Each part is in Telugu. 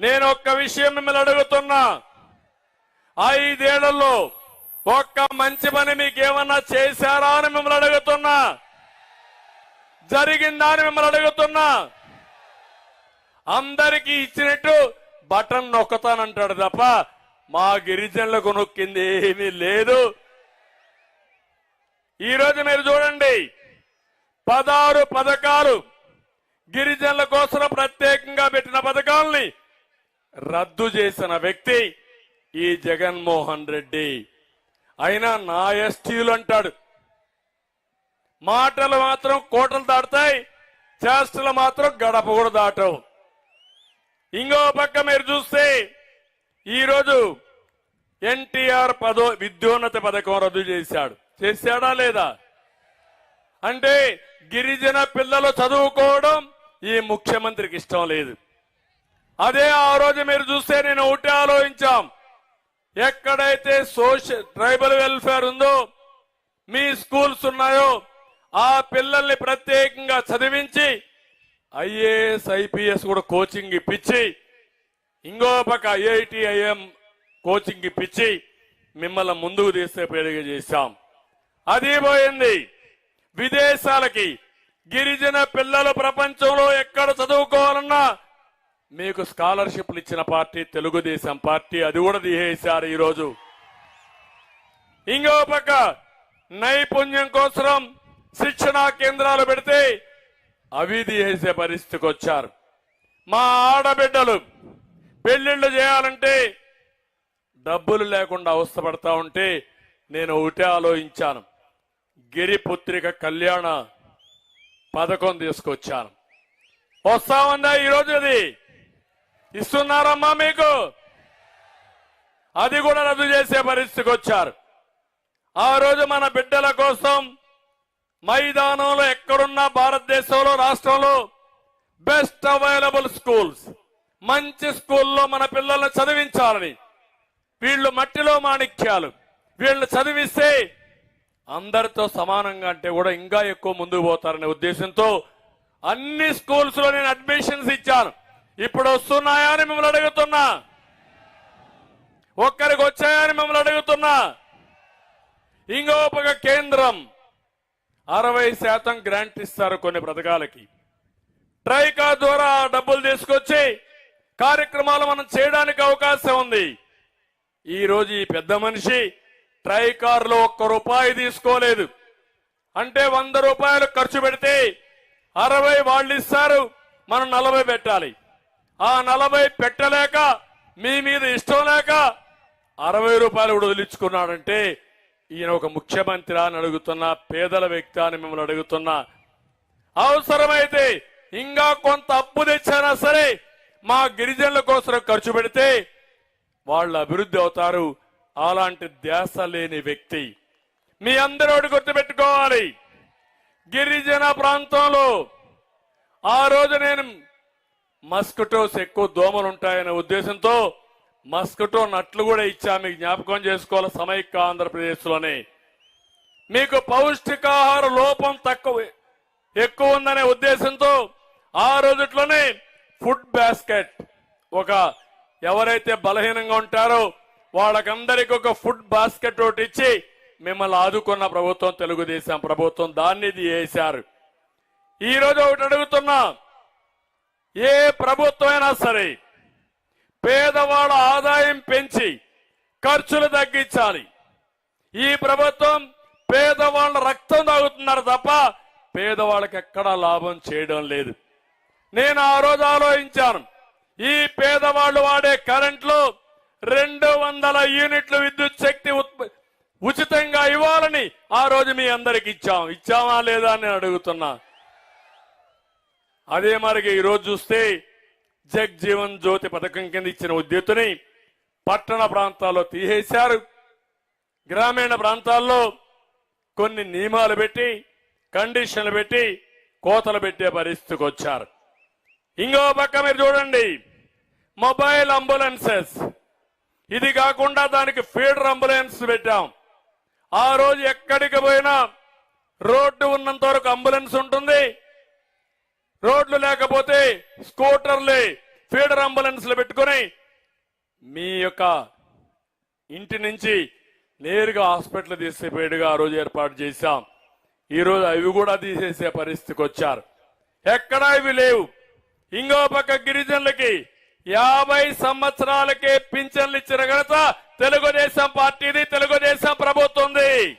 నేను ఒక్క విషయం మిమ్మల్ని అడుగుతున్నా. ఐదేళ్ళలో ఒక్క మంచి పని మీకు ఏమన్నా చేశారా అని మిమ్మల్ని అడుగుతున్నా. జరిగిందా అని మిమ్మల్ని అడుగుతున్నా. అందరికీ ఇచ్చినట్టు బటన్ నొక్కతానంటాడు తప్ప మా గిరిజనులకు నొక్కింది ఏమీ లేదు. ఈరోజు మీరు చూడండి పదహారు పథకాలు గిరిజనుల కోసం ప్రత్యేకంగా పెట్టిన పథకాల్ని రద్దు చేసిన వ్యక్తి ఈ జగన్మోహన్ రెడ్డి. అయినా నా ఎస్టీలు అంటాడు. మాటలు మాత్రం కోటలు దాటుతాయి చేష్టలు మాత్రం గడప కూడా దాటవు. ఇంకో పక్క మీరు చూస్తే ఈరోజు ఎన్టీఆర్ పదో విద్యోన్నత పథకం రద్దు చేశాడు. చేశాడా లేదా? అంటే గిరిజన పిల్లలు చదువుకోవడం ఈ ముఖ్యమంత్రికి ఇష్టం లేదు. అదే ఆ రోజు మీరు చూస్తే నేను ఒకటే ఆలోచించాం. ఎక్కడైతే సోషల్ ట్రైబల్ వెల్ఫేర్ ఉందో మీ స్కూల్స్ ఉన్నాయో ఆ పిల్లల్ని ప్రత్యేకంగా చదివించి ఐఏఎస్ ఐపీఎస్ కూడా కోచింగ్ ఇప్పించి ఇంకో పక్క ఐఐటి ఐఎం కోచింగ్ ఇప్పించి మిమ్మల్ని ముందుకు తీస్తే పెరిగి చేశాం. అది పోయింది. విదేశాలకి గిరిజన పిల్లలు ప్రపంచంలో ఎక్కడ చదువుకోవాలన్నా మీకు స్కాలర్షిప్లు ఇచ్చిన పార్టీ తెలుగుదేశం పార్టీ అది కూడా తీసేశారు ఈరోజు. ఇంకో పక్క నైపుణ్యం కోసం శిక్షణా కేంద్రాలు పెడితే అవి తీసేసే పరిస్థితికి వచ్చారు. మా ఆడబిడ్డలు పెళ్ళిళ్ళు చేయాలంటే డబ్బులు లేకుండా అవస్థపడతా ఉంటే నేను ఒకటే ఆలోచించాను. గిరిపుత్రిక కళ్యాణ పథకం తీసుకొచ్చాను. వస్తామన్నా ఈరోజు అది? ఇస్తున్నారమ్మా మీకు? అది కూడా రద్దు చేసే పరిస్థితికి వచ్చారు. ఆ రోజు మన బిడ్డల కోసం మైదానంలో ఎక్కడున్నా భారతదేశంలో రాష్ట్రంలో బెస్ట్ అవైలబుల్ స్కూల్స్ మంచి స్కూల్లో మన పిల్లల్ని చదివించాలని వీళ్ళు మట్టిలో మాణిక్యాలు. వీళ్ళు చదివిస్తే అందరితో సమానంగా అంటే కూడా ఇంకా ఎక్కువ ముందుకు పోతారనే ఉద్దేశంతో అన్ని స్కూల్స్లో నేను అడ్మిషన్స్ ఇచ్చాను. ఇప్పుడు వస్తున్నాయా అని మిమ్మల్ని అడుగుతున్నా. ఒక్కరికి వచ్చాయని మిమ్మల్ని అడుగుతున్నా. ఇంకో పక్క కేంద్రం అరవై శాతం గ్రాంట్ ఇస్తారు కొన్ని పథకాలకి. ట్రైకా ద్వారా డబ్బులు తీసుకొచ్చి కార్యక్రమాలు మనం చేయడానికి అవకాశం ఉంది. ఈరోజు ఈ పెద్ద మనిషి ట్రైకార్లో ఒక్క రూపాయి తీసుకోలేదు. అంటే వంద రూపాయలు ఖర్చు పెడితే అరవై వాళ్ళు ఇస్తారు మనం నలభై పెట్టాలి. ఆ నలభై పెట్టలేక మీ మీద ఇష్టం లేక అరవై రూపాయలు కూడా వదిలించుకున్నాడంటే ఈయన ఒక ముఖ్యమంత్రి అని అడుగుతున్నా పేదల వ్యక్తి అని మిమ్మల్ని అడుగుతున్నా. అవసరమైతే ఇంకా కొంత అప్పు తెచ్చినా సరే మా గిరిజనుల కోసం ఖర్చు పెడితే వాళ్ళు అభివృద్ధి అవుతారు. అలాంటి ధ్యాస లేని వ్యక్తి. మీ అందరూ ఒకటి గుర్తుపెట్టుకోవాలి. గిరిజన ప్రాంతంలో ఆ రోజు నేను మస్కిటోస్ ఎక్కువ దోమలు ఉంటాయనే ఉద్దేశంతో మస్కిటో నట్లు కూడా ఇచ్చా మీకు జ్ఞాపకం చేసుకోవాలి? సమైక్య ఆంధ్రప్రదేశ్లోనే. మీకు పౌష్టికాహార లోపం తక్కువ ఎక్కువ ఉందనే ఉద్దేశంతో ఆ రోజుట్లోనే ఫుడ్ బాస్కెట్ ఒక ఎవరైతే బలహీనంగా ఉంటారో వాళ్ళకందరికి ఒక ఫుడ్ బాస్కెట్ ఒకటి ఇచ్చి మిమ్మల్ని ఆదుకున్న ప్రభుత్వం తెలుగుదేశం ప్రభుత్వం దాన్ని చేశారు ఈ రోజు ఒకటి అడుగుతున్నా ఏ ప్రభుత్వం అయినా సరే పేదవాళ్ళ ఆదాయం పెంచి ఖర్చులు తగ్గించాలి. ఈ ప్రభుత్వం పేదవాళ్ళ రక్తం తాగుతున్నారు తప్ప పేదవాళ్ళకి ఎక్కడా లాభం చేయడం లేదు. నేను ఆ రోజు ఆలోచించాను ఈ పేదవాళ్ళు వాడే కరెంట్లో రెండు వందల యూనిట్లు విద్యుత్ శక్తి ఉత్ప- ఉచితంగా ఇవ్వాలని ఆ రోజు మీ అందరికి ఇచ్చాం. ఇచ్చామా లేదా అని అడుగుతున్నా. అదే మరిగా ఈరోజు చూస్తే జగ్ జీవన్ జ్యోతి పథకం కింద ఇచ్చిన ఉద్యోతిని పట్టణ ప్రాంతాల్లో తీసేశారు. గ్రామీణ ప్రాంతాల్లో కొన్ని నియమాలు పెట్టి కండిషన్లు పెట్టి కోతలు పెట్టే పరిస్థితికి వచ్చారు. ఇంకో పక్క మీరు చూడండి మొబైల్ అంబులెన్సెస్ ఇది కాకుండా దానికి ఫీడర్ అంబులెన్స్ పెట్టాం. ఆ రోజు ఎక్కడికి పోయినా రోడ్డు ఉన్నంత వరకు అంబులెన్స్ ఉంటుంది. రోడ్లు లేకపోతే స్కూటర్లే ఫీడర్ అంబులెన్స్లు పెట్టుకొని మీ యొక్క ఇంటి నుంచి నేరుగా హాస్పిటల్ తీసుకుపోయేట్టుగా ఆ రోజు ఏర్పాటు చేశాం. ఈరోజు అవి కూడా తీసేసే పరిస్థితికి వచ్చారు. ఎక్కడా ఇవి లేవు. ఇంకో పక్క గిరిజనులకి యాభై సంవత్సరాలకే పింఛన్లు ఇచ్చిన ఘనత తెలుగుదేశం పార్టీది తెలుగుదేశం ప్రభుత్వంది.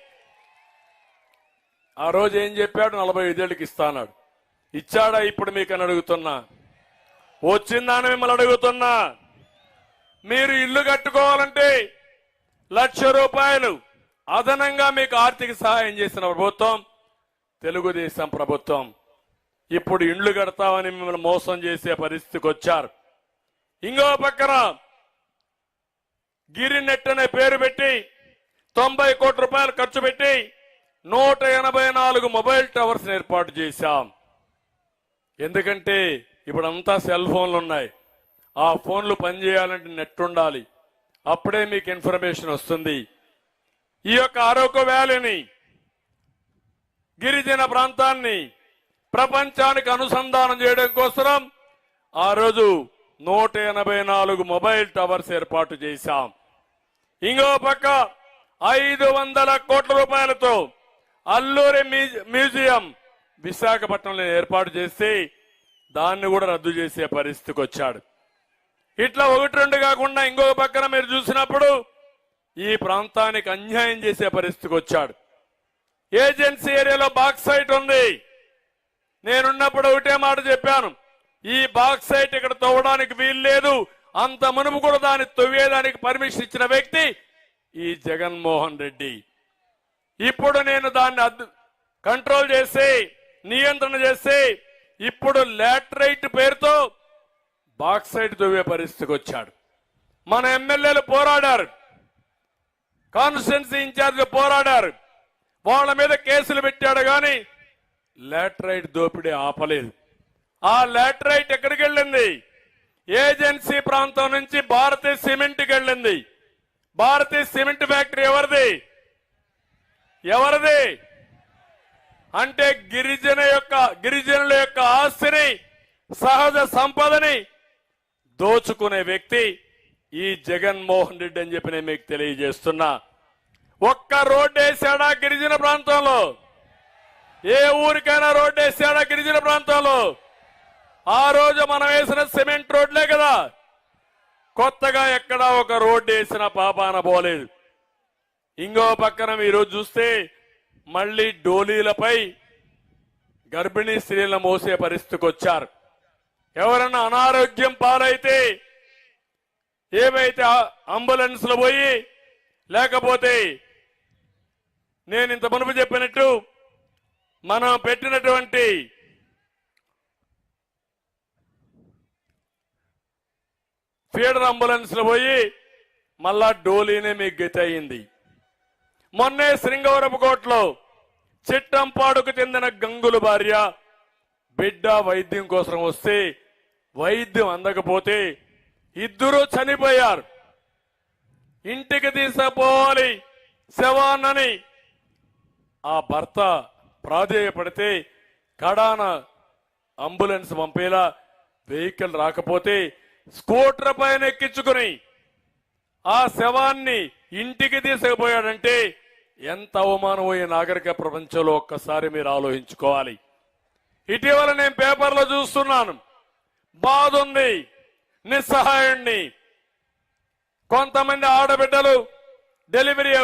ఆ రోజు ఏం చెప్పాడు? నలభై ఐదేళ్ళకి ఇస్తానాడు. ఇచ్చాడా? ఇప్పుడు మీకు అని అడుగుతున్నా వచ్చిందని మిమ్మల్ని అడుగుతున్నా. మీరు ఇల్లు కట్టుకోవాలంటే లక్ష రూపాయలు అదనంగా మీకు ఆర్థిక సహాయం చేసిన ప్రభుత్వం తెలుగుదేశం ప్రభుత్వం. ఇప్పుడు ఇండ్లు కడతామని మిమ్మల్ని మోసం చేసే పరిస్థితికి వచ్చారు. ఇంకో పక్కన గిరినెట్ అనే పేరు పెట్టి తొంభై కోట్ల రూపాయలు ఖర్చు పెట్టి నూట ఎనభై నాలుగు మొబైల్ టవర్స్ ఏర్పాటు చేశాం. ఎందుకంటే ఇప్పుడంతా సెల్ ఫోన్లు ఉన్నాయి ఆ ఫోన్లు పనిచేయాలంటే నెట్ ఉండాలి. అప్పుడే మీకు ఇన్ఫర్మేషన్ వస్తుంది. ఈ యొక్క ఆరోగ్య వ్యాలీని గిరిజన ప్రాంతాన్ని ప్రపంచానికి అనుసంధానం చేయడం కోసం ఆ రోజు నూట ఎనభై నాలుగు మొబైల్ టవర్స్ ఏర్పాటు చేశాం. ఇంకో పక్క ఐదు వందల కోట్ల రూపాయలతో అల్లూరి మ్యూజి- మ్యూజియం విశాఖపట్నంలో ఏర్పాటు చేసి దాన్ని కూడా రద్దు చేసే పరిస్థితికి వచ్చాడు. ఇట్లా ఒకటి రెండు కాకుండా ఇంకొక పక్కన మీరు చూసినప్పుడు ఈ ప్రాంతానికి అన్యాయం చేసే పరిస్థితికి వచ్చాడు. ఏజెన్సీ ఏరియాలో బాక్సైట్ ఉంది. నేనున్నప్పుడు ఒకటే మాట చెప్పాను. ఈ బాక్సైట్ ఇక్కడ తవ్వడానికి వీలు లేదు. అంత మునుపు కూడా దాన్ని తవ్వేదానికి పర్మిషన్ ఇచ్చిన వ్యక్తి ఈ జగన్మోహన్ రెడ్డి. ఇప్పుడు నేను దాన్ని అద్దు కంట్రోల్ చేసి నియంత్రణ చేసి ఇప్పుడు లాటరైట్ పేరుతో బాక్సైట్ దువ్వే పరిస్థితికి వచ్చాడు. మన ఎమ్మెల్యేలు పోరాడారు. కాన్స్టిట్యున్సీ ఇన్ఛార్జ్ పోరాడారు. వాళ్ళ మీద కేసులు పెట్టాడు కానీ లాటరైట్ దోపిడీ ఆపలేదు. ఆ లాటరైట్ ఎక్కడికి వెళ్ళింది? ఏజెన్సీ ప్రాంతం నుంచి భారతీయ సిమెంట్కి వెళ్ళింది. భారతీయ సిమెంట్ ఫ్యాక్టరీ ఎవరిది? ఎవరిది? అంటే గిరిజన యొక్క గిరిజనుల యొక్క ఆస్తిని సహజ సంపదని దోచుకునే వ్యక్తి ఈ జగన్మోహన్ రెడ్డి అని చెప్పి నేను మీకు తెలియజేస్తున్నా. ఒక్క రోడ్డు వేసాడా గిరిజన ప్రాంతంలో? ఏ ఊరికైనా రోడ్డు వేసాడా గిరిజన ప్రాంతంలో? ఆ రోజు మనం వేసిన సిమెంట్ రోడ్లే కదా. కొత్తగా ఎక్కడా ఒక రోడ్డు వేసిన పాపాన పోలేదు. ఇంకో పక్కన మీరు చూస్తే మళ్ళీ డోలీలపై గర్భిణీ స్త్రీలను మోసే పరిస్థితికి వచ్చారు. ఎవరన్నా అనారోగ్యం పాలైతే ఏవైతే అంబులెన్స్లో పోయి లేకపోతే నేను ఇంత మునుపు చెప్పినట్టు మనం పెట్టినటువంటి ఫీడర్ అంబులెన్స్లో పోయి మళ్ళా డోలీనే మీకు గతి అయింది మొన్నే శృంగవరపుకోటలో చిట్టంపాడుకు చెందిన గంగుల భార్య బిడ్డ వైద్యం కోసం వస్తే వైద్యం అందకపోతే ఇద్దరూ చనిపోయారు. ఇంటికి తీసుకుపోవాలి శవాన్నని ఆ భర్త ప్రాధేయపడితే కడాన అంబులెన్స్ పంపేలా వెహికల్ రాకపోతే స్కూటర్ పైన ఎక్కించుకుని ఆ శవాన్ని ఇంటికి తీసుకుపోయాడంటే ఎంత అవమానం ఈ నాగరిక ప్రపంచంలో ఒక్కసారి మీరు ఆలోచించుకోవాలి. ఇటీవల నేను పేపర్లో చూస్తున్నాను. బాధ ఉంది నిస్సహాయుణ్ణి కొంతమంది ఆడబిడ్డలు డెలివరీ